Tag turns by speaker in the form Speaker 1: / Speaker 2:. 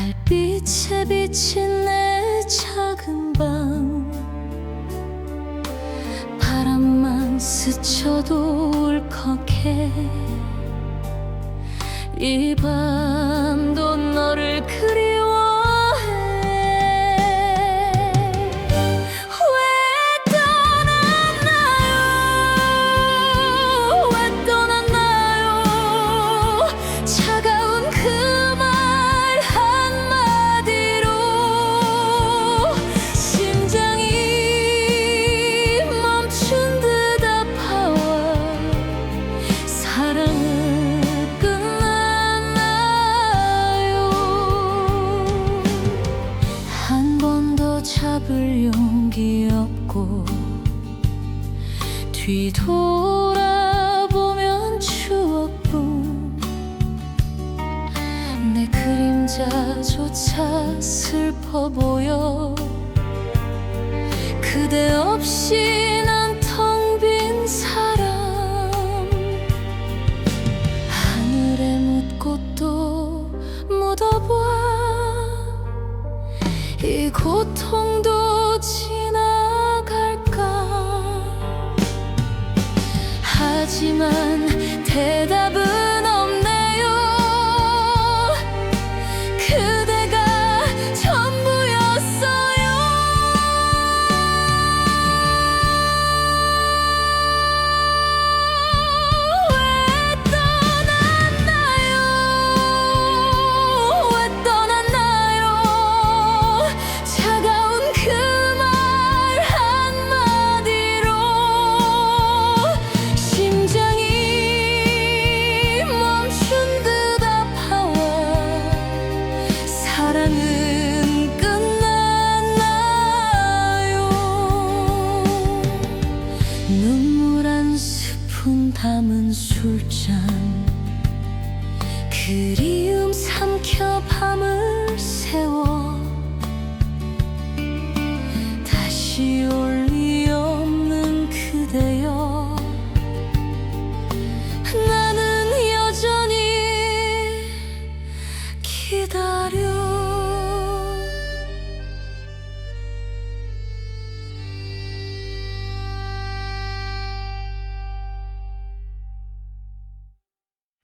Speaker 1: 달빛에 비친 내 작은 방 바람만 스쳐도 울컥해. 이 밤도 너를 그리 잡을 용기 없고 뒤돌아보면 추억뿐. 내 그림자조차 슬퍼 보여. 그대 없이 이 고통도 지나갈까? 하지만 대답은 술잔. 그리움 삼켜 밤을 세워 다시 올 리 없는 그대여. 나는 여전히 기다려